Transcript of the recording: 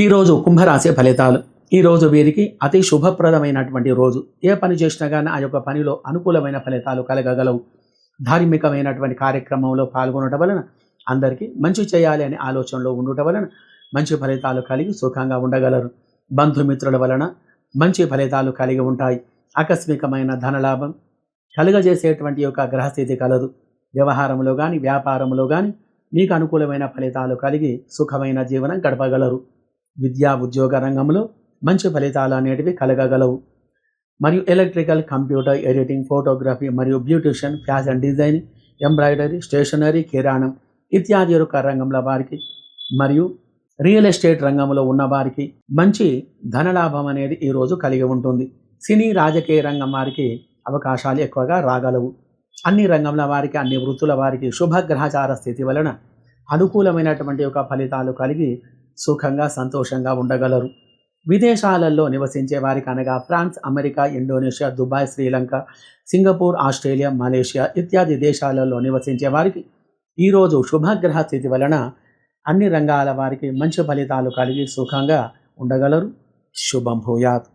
ఈరోజు కుంభరాశి ఫలితాలు. ఈరోజు వీరికి అతి శుభప్రదమైనటువంటి రోజు. ఏ పని చేసినా కానీ ఆ యొక్క పనిలో అనుకూలమైన ఫలితాలు కలగగలవు. ధార్మికమైనటువంటి కార్యక్రమంలో పాల్గొనటం వలన అందరికీ మంచి చేయాలి అనే ఆలోచనలో ఉండటం వలన మంచి ఫలితాలు కలిగి సుఖంగా ఉండగలరు. బంధుమిత్రుల వలన మంచి ఫలితాలు కలిగి ఉంటాయి. ఆకస్మికమైన ధనలాభం కలుగజేసేటువంటి యొక్క గ్రహస్థితి కలదు. వ్యవహారంలో కానీ వ్యాపారంలో కానీ మీకు అనుకూలమైన ఫలితాలు కలిగి సుఖమైన జీవనం గడపగలరు. విద్యా ఉద్యోగ రంగంలో మంచి ఫలితాలు అనేటివి కలగగలవు. మరియు ఎలక్ట్రికల్ కంప్యూటర్ ఎడిటింగ్ ఫోటోగ్రఫీ మరియు beautician fashion designing embroidery stationery కిరాణం ఇత్యాది యొక్క రంగంలో వారికి మరియు రియల్ ఎస్టేట్ రంగంలో ఉన్న వారికి మంచి ధనలాభం అనేది ఈరోజు కలిగి ఉంటుంది. సినీ రాజకీయ రంగం వారికి అవకాశాలు ఎక్కువగా రాగలవు. అన్ని రంగంల వారికి అన్ని వృత్తుల వారికి శుభగ్రహచార స్థితి వలన అనుకూలమైనటువంటి యొక్క ఫలితాలు కలిగి సుఖంగా సంతోషంగా ఉండగలరు. విదేశాలలో నివసించే వారికి అనగా France America Indonesia Dubai Sri Lanka Singapore Australia Malaysia ఇత్యాది దేశాలలో నివసించే వారికి ఈరోజు శుభగ్రహ స్థితి వలన అన్ని రంగాల వారికి మంచి ఫలితాలు కలిగి సుఖంగా ఉండగలరు. శుభం భూయాత్.